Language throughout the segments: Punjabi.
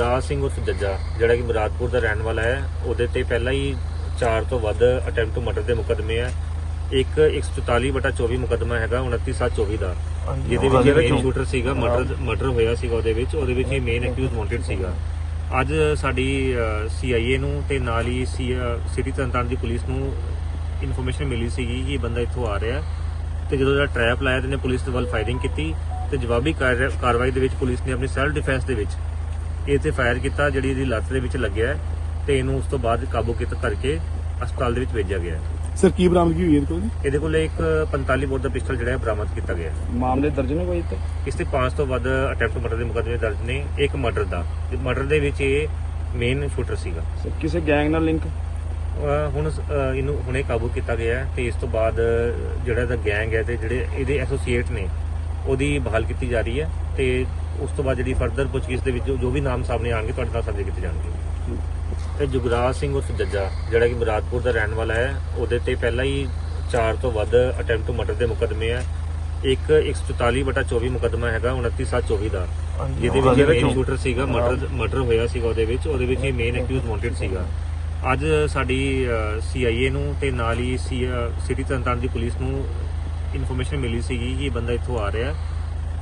ਜੁਗਰਾਜ ਸਿੰਘ ਉਰਫ ਜੱਜਾ ਜਿਹੜਾ ਕਿ ਮੁਰਾਦਪੁਰ ਦਾ ਰਹਿਣ ਵਾਲਾ ਹੈ ਉਹਦੇ ਤੇ ਪਹਿਲਾਂ ਹੀ 4 ਤੋਂ ਵੱਧ ਅਟੈਂਪਟ ਟੂ ਮਰਡਰ ਦੇ ਮੁਕੱਦਮੇ ਹੈ ਇੱਕ 144 ਬਟਾ 24 ਮੁਕੱਦਮਾ ਹੈਗਾ 29724 ਦਾ। ਜਿਹਦੇ ਵਿੱਚ ਮੇਨ ਸ਼ੂਟਰ ਸੀਗਾ ਮਰਡਰ ਮਰਡਰ ਹੋਇਆ ਸੀਗਾ ਉਹਦੇ ਵਿੱਚ ਉਹਦੇ ਵਿੱਚ ਹੀ ਮੇਨ ਐਕਿਊਜ਼ ਵਾਂਟਡ ਸੀਗਾ। ਅੱਜ ਸਾਡੀ ਸੀਆਈਏ ਨੂੰ ਤੇ ਨਾਲ ਹੀ ਸਿਟੀ ਤਰਨਤਾਰਨ ਦੀ ਪੁਲਿਸ ਨੂੰ ਇਨਫੋਰਮੇਸ਼ਨ ਮਿਲੀ ਸੀਗੀ ਕਿ ਇਹ ਬੰਦਾ ਇੱਥੋਂ ਆ ਰਿਹਾ ਤੇ ਜਦੋਂ ਇਹਦਾ ਟਰੈਪ ਲਾਇਆ ਤੇ ਇਹਨੇ ਪੁਲਿਸ ਦੇ ਵੱਲ ਫਾਇਰਿੰਗ ਕੀਤੀ ਤੇ ਜਵਾਬੀ ਕਾਰ- ਕਾਰਵਾਈ ਦੇ ਵਿੱਚ ਪੁਲਿਸ ਨੇ ਆਪਣੀ ਸੈਲਫ ਡਿਫੈਂਸ ਦੇ ਵਿੱਚ ਇਹ ਤੇ ਫਾਇਰ ਕੀਤਾ ਜਿਹੜੀ ਇਹਦੀ ਲੱਤ ਦੇ ਵਿੱਚ ਲੱਗਿਆ ਹੈ ਤੇ ਇਹਨੂੰ ਉਸ ਤੋਂ ਬਾਅਦ ਕਾਬੂ ਕੀਤਾ ਕਰਕੇ ਹਸਪਤਾਲ ਦੇ ਵਿੱਚ ਭੇਜਿਆ ਗਿਆ ਹੈ। ਸਰ ਕੀ ਬਰਾਮਦਗੀ ਹੋਈ ਇਹਦੇ ਕੋਲ ਜੀ? ਇਹਦੇ ਕੋਲ ਇੱਕ 45 ਬੋਰ ਦਾ ਪਿਸਟਲ ਜਿਹੜਾ ਹੈ ਬਰਾਮਦ ਕੀਤਾ ਗਿਆ ਹੈ। ਮਾਮਲੇ ਦਰਜ ਨੇ ਕੋਈ ਤੇ ਇਸ ਤੇ 5 ਤੋਂ ਵੱਧ ਅਟੈਂਪਟ ਮਰਡਰ ਦੇ ਮੁਕੱਦਮੇ ਦਰਜ ਨੇ ਇੱਕ ਮਰਡਰ ਦਾ। ਮਰਡਰ ਦੇ ਵਿੱਚ ਇਹ ਮੇਨ ਸ਼ੂਟਰ ਸੀਗਾ। ਸਰ ਕਿਸੇ ਗੈਂਗ ਨਾਲ ਲਿੰਕ ਅਹ ਹੁਣ ਅਹ ਇਹਨੂੰ ਹੁਣੇ ਕਾਬੂ ਕੀਤਾ ਗਿਆ ਹੈ ਤੇ ਇਸ ਤੋਂ ਬਾਅਦ ਜਿਹੜਾ ਇਹਦਾ ਗੈਂਗ ਹੈ ਤੇ ਜਿਹੜੇ ਇਹਦੇ ਐਸੋਸੀਏਟ ਨੇ ਉਹਦੀ ਬਹਾਲ ਕੀਤੀ ਜਾ ਰਹੀ ਹੈ ਤੇ ਉਸ ਤੋਂ ਬਾਅਦ ਜਿਹੜੀ ਫਰਦਰ ਪੁੱਛਗਿੱਛ ਦੇ ਵਿੱਚ ਜੋ- ਵੀ ਨਾਮ ਸਾਹਮਣੇ ਆਣਗੇ ਤੁਹਾਡੇ ਨਾਲ ਸਾਂਝੇ ਕੀਤੇ ਜਾਣਗੇ। ਇਹ ਜੁਗਰਾਜ ਸਿੰਘ ਉਰਫ ਜੱਜਾ ਜਿਹੜਾ ਕਿ ਮੁਰਾਦਪੁਰ ਦਾ ਰਹਿਣ ਵਾਲਾ ਹੈ ਉਹਦੇ ਤੇ ਪਹਿਲਾਂ ਹੀ 4 ਤੋਂ ਵੱਧ ਅਟੈਂਪਟ ਟੂ ਮਰਡਰ ਦੇ ਮੁਕੱਦਮੇ ਹੈ ਇੱਕ 144 ਬਟਾ 24 ਮੁਕੱਦਮਾ ਹੈਗਾ 29724 ਦਾ। ਜਿਹਦੇ ਵਿੱਚ ਮੇਨ ਸ਼ੂਟਰ ਸੀਗਾ ਮਰਡਰ ਮਰਡਰ ਹੋਇਆ ਸੀਗਾ ਉਹਦੇ ਵਿੱਚ। ਉਹਦੇ ਵਿੱਚ ਹੀ ਮੇਨ ਐਕਿਊਜ਼ ਵਾਂਟਡ ਸੀਗਾ। ਅੱਜ ਸਾਡੀ ਸੀਆਈਏ ਨੂੰ ਤੇ ਨਾਲ ਹੀ ਸਿਟੀ ਤਰਨਤਾਰਨ ਦੀ ਪੁਲਿਸ ਨੂੰ ਇਨਫੋਰਮੇਸ਼ਨ ਮਿਲੀ ਸੀਗੀ ਕਿ ਇਹ ਬੰਦਾ ਇੱਥੋਂ ਆ ਰਿਹਾ ਹੈ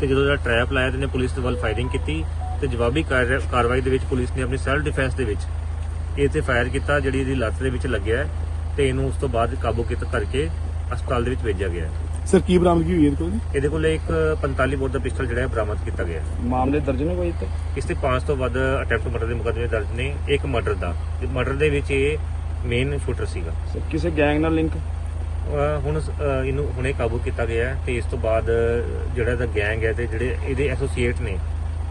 ਤੇ ਜਦੋਂ ਇਹਦਾ ਟਰੈਪ ਲਾਇਆ ਤੇ ਇਹਨੇ ਪੁਲਿਸ ਦੇ ਵੱਲ ਫਾਇਰਿੰਗ ਕੀਤੀ ਤੇ ਜਵਾਬੀ ਕਾਰ- ਕਾਰਵਾਈ ਦੇ ਵਿੱਚ ਪੁਲਿਸ ਨੇ ਆਪਣੀ ਸੈਲਫ ਡਿਫੈਂਸ ਦੇ ਵਿੱਚ ਇਹ ਤੇ ਫਾਇਰ ਕੀਤਾ ਜਿਹੜੀ ਇਹਦੀ ਲੱਤ ਦੇ ਵਿੱਚ ਲੱਗਿਆ ਹੈ ਤੇ ਇਹਨੂੰ ਉਸ ਤੋਂ ਬਾਅਦ ਕਾਬੂ ਕੀਤਾ ਕਰਕੇ ਹਸਪਤਾਲ ਦੇ ਵਿੱਚ ਭੇਜਿਆ ਗਿਆ ਹੈ। ਸਰ ਕੀ ਬਰਾਮਦਗੀ ਹੋਈ ਇਹਦੇ ਕੋਲ ਜੀ? ਇਹਦੇ ਕੋਲ ਇੱਕ 45 ਬੋਰ ਦਾ ਪਿਸਟਲ ਜਿਹੜਾ ਹੈ ਬਰਾਮਦ ਕੀਤਾ ਗਿਆ ਹੈ। ਮਾਮਲੇ ਦਰਜ ਨੇ ਕੋਈ ਤੇ ਇਸ ਤੇ 5 ਤੋਂ ਵੱਧ ਅਟੈਂਪਟ ਮਰਡਰ ਦੇ ਮੁਕੱਦਮੇ ਦਰਜ ਨੇ। ਇੱਕ ਮਰਡਰ ਦਾ। ਮਰਡਰ ਦੇ ਵਿੱਚ ਇਹ ਮੇਨ ਸ਼ੂਟਰ ਸੀਗਾ। ਸਰ ਕਿਸੇ ਗੈਂਗ ਨਾਲ ਲਿੰਕ ਹੁਣ ਇਹਨੂੰ ਹੁਣੇ ਕਾਬੂ ਕੀਤਾ ਗਿਆ ਤੇ ਇਸ ਤੋਂ ਬਾਅਦ ਜਿਹੜਾ ਇਹਦਾ ਗੈਂਗ ਹੈ ਤੇ ਜਿਹੜੇ ਇਹਦੇ ਐਸੋਸੀਏਟ ਨੇ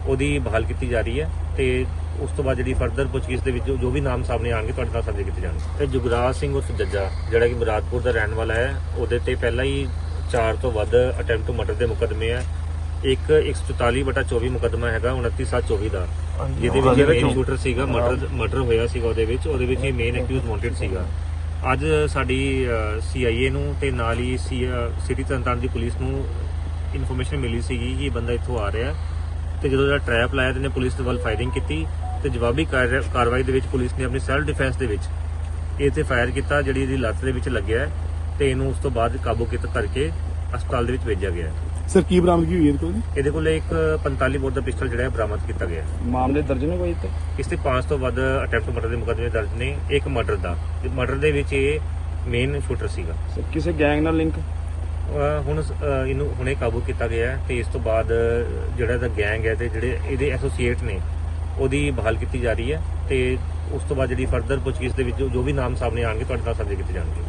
ਉਹਦੀ ਬਹਾਲ ਕੀਤੀ ਜਾ ਰਹੀ ਹੈ ਤੇ ਉਸ ਤੋਂ ਬਾਅਦ ਜਿਹੜੀ ਫਰਦਰ ਪੁੱਛਗਿੱਛ ਦੇ ਵਿੱਚ ਜੋ- ਵੀ ਨਾਮ ਸਾਹਮਣੇ ਆਣਗੇ ਤੁਹਾਡੇ ਨਾਲ ਸਾਂਝੇ ਕੀਤੇ ਜਾਣਗੇ। ਇਹ ਜੁਗਰਾਜ ਸਿੰਘ ਉਰਫ ਜੱਜਾ ਜਿਹੜਾ ਕਿ ਮੁਰਾਦਪੁਰ ਦਾ ਰਹਿਣ ਵਾਲਾ ਹੈ ਉਹਦੇ ਤੇ ਪਹਿਲਾਂ ਹੀ 4 ਤੋਂ ਵੱਧ ਅਟੈਂਪਟ ਟੂ ਮਰਡਰ ਦੇ ਮੁਕੱਦਮੇ ਹੈ ਇੱਕ 144 ਬਟਾ 24 ਮੁਕੱਦਮਾ ਹੈਗਾ 29724 ਦਾ। ਜਿਹਦੇ ਵਿੱਚ ਮੇਨ ਸ਼ੂਟਰ ਸੀਗਾ ਮਰਡਰ ਮਰਡਰ ਹੋਇਆ ਸੀਗਾ ਉਹਦੇ ਵਿੱਚ ਉਹਦੇ ਵਿੱਚ ਹੀ ਮੇਨ ਐਕਿਊਜ਼ ਵਾਂਟਡ ਸੀਗਾ। ਅੱਜ ਸਾਡੀ ਸੀਆਈਏ ਨੂੰ ਤੇ ਨਾਲ ਹੀ ਸਿਟੀ ਤਰਨਤਾਰਨ ਦੀ ਪੁਲਿਸ ਨੂੰ ਇਨਫੋਰਮੇਸ਼ਨ ਮਿਲੀ ਸੀਗੀ ਕਿ ਇਹ ਬੰਦਾ ਇੱਥੋਂ ਆ ਰਿਹਾ ਹੈ। ਤੇ ਜਦੋਂ ਜਿਹੜਾ ਟਰੈਪ ਲਾਇਆ ਤੇ ਇਹਨੇ ਪੁਲਿਸ ਦੇ ਵੱਲ ਫਾਇਰਿੰਗ ਕੀਤੀ ਤੇ ਜਵਾਬੀ ਕਾਰ- ਕਾਰਵਾਈ ਦੇ ਵਿੱਚ ਪੁਲਿਸ ਨੇ ਆਪਣੀ ਸੈਲਫ ਡਿਫੈਂਸ ਦੇ ਵਿੱਚ ਇਹ ਤੇ ਫਾਇਰ ਕੀਤਾ, ਜਿਹੜੀ ਇਹਦੀ ਲੱਤ ਦੇ ਵਿੱਚ ਲੱਗਿਆ ਹੈ ਤੇ ਇਹਨੂੰ ਉਸ ਤੋਂ ਬਾਅਦ ਕਾਬੂ ਕੀਤਾ ਕਰਕੇ ਹਸਪਤਾਲ ਦੇ ਵਿੱਚ ਭੇਜਿਆ ਗਿਆ ਸਰ ਕੀ ਬਰਾਮਦਗੀ ਹੋਈ ਇਹਦੇ ਕੋਲ ਜੀ? ਇਹਦੇ ਕੋਲ ਇੱਕ 45 ਬੋਰ ਦਾ ਪਿਸਟਲ ਜਿਹੜਾ ਹੈ ਬਰਾਮਦ ਕੀਤਾ ਗਿਆ ਹੈ। ਮਾਮਲੇ ਦਰਜ ਨੇ ਕੋਈ ਤੇ ਇਸ ਤੇ 5 ਤੋਂ ਵੱਧ ਅਟੈਂਪਟ ਮਰਡਰ ਦੇ ਮੁਕੱਦਮੇ ਦਰਜ ਨੇ ਇੱਕ ਮਰਡਰ ਦਾ। ਮਰਡਰ ਦੇ ਵਿੱਚ ਇਹ ਮੇਨ ਸ਼ੂਟਰ ਸੀਗਾ। ਸਰ ਕਿਸੇ ਗੈਂਗ ਨਾਲ ਲਿੰਕ ਅਹ ਹੁਣ ਅਹ ਇਹਨੂੰ ਹੁਣੇ ਕਾਬੂ ਕੀਤਾ ਗਿਆ ਹੈ ਤੇ ਇਸ ਤੋਂ ਬਾਅਦ ਜਿਹੜਾ ਇਹਦਾ ਗੈਂਗ ਹੈ ਤੇ ਜਿਹੜੇ ਇਹਦੇ ਐਸੋਸੀਏਟ ਨੇ ਉਹਦੀ ਬਹਾਲ ਕੀਤੀ ਜਾ ਰਹੀ ਹੈ ਤੇ ਉਸ ਤੋਂ ਬਾਅਦ ਜਿਹੜੀ ਫਰਦਰ ਪੁੱਛਗਿੱਛ ਦੇ ਵਿੱਚ ਜੋ- ਜੋ ਵੀ ਨਾਮ ਸਾਹਮਣੇ ਆਣਗੇ ਤੁਹਾਡੇ ਨਾਲ ਸਾਂਝੇ ਕੀਤੇ ਜਾਣਗੇ।